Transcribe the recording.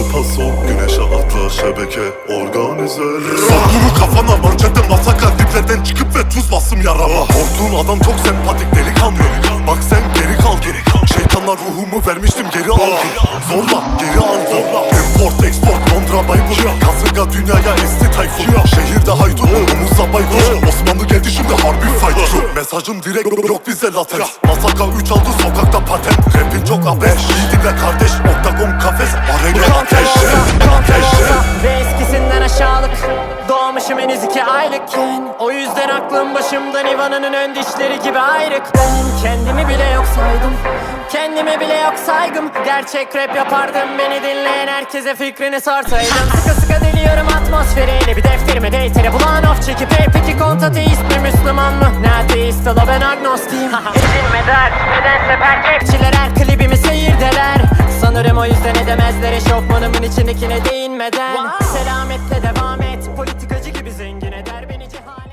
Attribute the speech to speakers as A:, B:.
A: Tupa sol güneşe atla şebeke organizeleri Soktuğunu kafana manşette masaka diplerden çıkıp ve tuz bastım yarama. Korktuğun adam çok sempatik delikanlı. Bak sen geri kal geri kal. Şeytanlar ruhumu vermiştim geri al. Zorla geri al zorla. Import export Londra Baybur Kasırga dünyaya esti tayfun. Şehirde haydut omuzla baykuş. Osmanlı geldi şimdi harbi fight Mesajım direkt yok bize latex. Masaka 3 aldı sokakta patent Oktagon kafes Arena ateş Ateş
B: Ve eskisinden aşağılık. Doğmuşum henüz iki aylıkken O yüzden aklım başımdan Ivan'ın ön dişleri gibi ayrık. Ben kendimi bile yok saydım. Kendime bile yok saygım. Gerçek rap yapardım Beni dinleyen herkese fikrini sorsaydım. Sıkı sıkı deliyorum atmosferiyle Bir defterime deytere bulan of çekip Hey peki kont ateist mi Müslüman mı? Ne ateist ola ben agnostiyim Edilme dert nedense perkepçiler her klibimi seyirdeler Eşofmanımın içindekine değinmeden Selametle devam